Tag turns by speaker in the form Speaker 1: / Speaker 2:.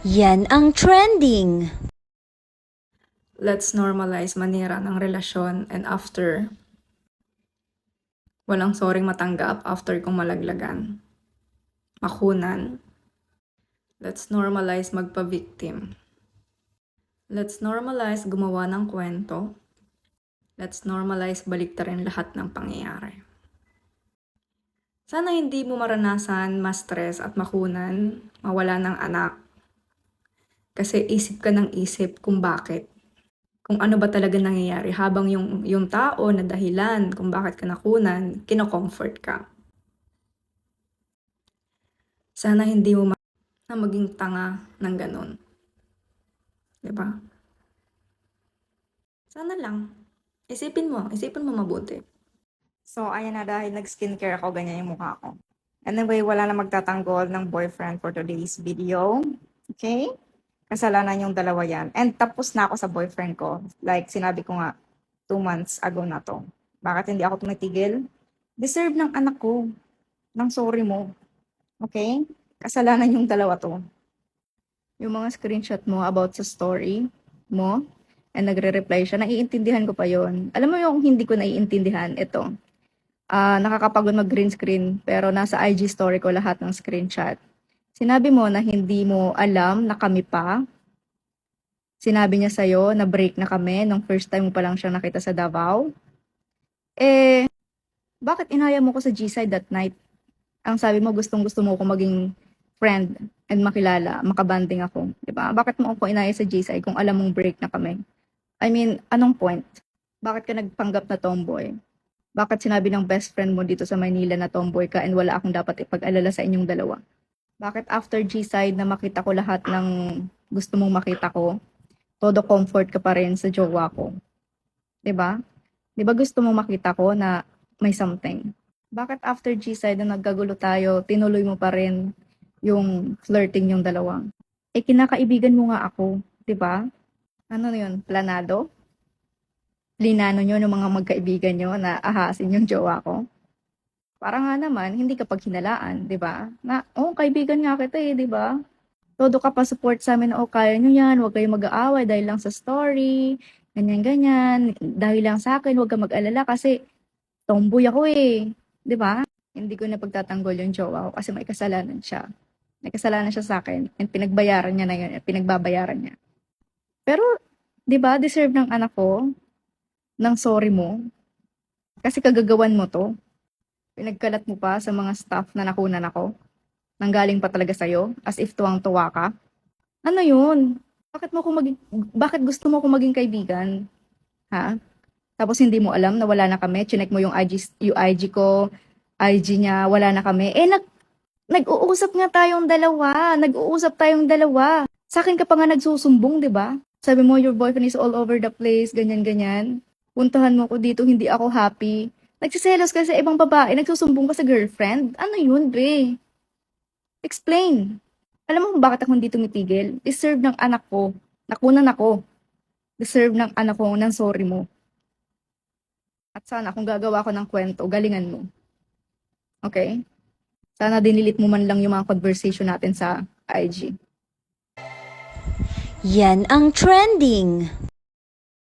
Speaker 1: Yan ang trending.
Speaker 2: let's normalize manira ng relasyon and after walang soring matanggap after kong malaglagan. Makunan. Let's normalize magpa-victim. Let's normalize gumawa ng kwento. Let's normalize baliktarin lahat ng pangyayari. Sana hindi mo maranasan ma-stress at makunan, mawala ng anak. Kasi isip ka ng isip kung bakit kung ano ba talaga nangyayari habang yung, yung tao na dahilan kung bakit ka nakunan, kinocomfort ka. Sana hindi mo ma- na maging tanga ng ganun. ba? Sana lang. Isipin mo, isipin mo mabuti.
Speaker 3: So, ayan na dahil nag-skincare ako, ganyan yung mukha ko. Anyway, wala na magtatanggol ng boyfriend for today's video. Okay? Kasalanan yung dalawa yan. And tapos na ako sa boyfriend ko. Like, sinabi ko nga, two months ago na to. Bakit hindi ako tumitigil? Deserve ng anak ko. Ng sorry mo. Okay? Kasalanan yung dalawa to. Yung mga screenshot mo about sa story mo, and nagre-reply siya, naiintindihan ko pa yon. Alam mo yung hindi ko naiintindihan, ito. Ah, nakakapagod mag green screen, pero nasa IG story ko lahat ng screenshot. Sinabi mo na hindi mo alam na kami pa. Sinabi niya sa'yo na break na kami nung first time mo pa lang siyang nakita sa Davao. Eh, bakit inaya mo ko sa G-side that night? Ang sabi mo, gustong gusto mo ko maging friend and makilala, makabanding ako. Ba? Bakit mo ako inaya sa G-side kung alam mong break na kami? I mean, anong point? Bakit ka nagpanggap na tomboy? Bakit sinabi ng best friend mo dito sa Manila na tomboy ka and wala akong dapat ipag-alala sa inyong dalawa? Bakit after G-side na makita ko lahat ng gusto mong makita ko, todo comfort ka pa rin sa jowa ko? 'Di ba? 'Di ba gusto mong makita ko na may something? Bakit after G-side na nagkagulo tayo, tinuloy mo pa rin yung flirting yung dalawa? Eh kinakaibigan mo nga ako, 'di ba? Ano yun? Planado? Linano nyo ng mga magkaibigan nyo na ahasin yung jowa ko? Para nga naman, hindi ka paghinalaan, di ba? Na, oh, kaibigan nga kita eh, di ba? Todo ka pa support sa amin, oh, kaya nyo yan, huwag kayong mag-aaway dahil lang sa story, ganyan-ganyan, dahil lang sa akin, huwag ka mag-alala kasi tomboy ako eh, di ba? Hindi ko na pagtatanggol yung jowa ko kasi may kasalanan siya. May kasalanan siya sa akin and pinagbayaran niya na yun, pinagbabayaran niya. Pero, di ba, deserve ng anak ko ng sorry mo. Kasi kagagawan mo to. Pinagkalat mo pa sa mga staff na nakunan ako. Nanggaling pa talaga sa'yo, as if tuwang-tuwa ka. Ano yun? Bakit mo ko maging, bakit gusto mo ko maging kaibigan? Ha? Tapos hindi mo alam na wala na kami. Chinek mo yung IG, yung IG ko, IG niya, wala na kami. Eh, nag, nag-uusap nga tayong dalawa. Nag-uusap tayong dalawa. Sa akin ka pa nga nagsusumbong, di ba? Sabi mo, your boyfriend is all over the place, ganyan-ganyan. Puntahan mo ko dito, hindi ako happy. Nagsiselos ka sa ibang babae, nagsusumbong ka sa girlfriend. Ano yun, be? Explain. Alam mo bakit ako hindi tumitigil? Deserve ng anak ko. Nakunan ako. Deserve ng anak ko ng sorry mo. At sana kung gagawa ko ng kwento, galingan mo. Okay? Sana dinilit mo man lang yung mga conversation natin sa IG.
Speaker 1: Yan ang trending.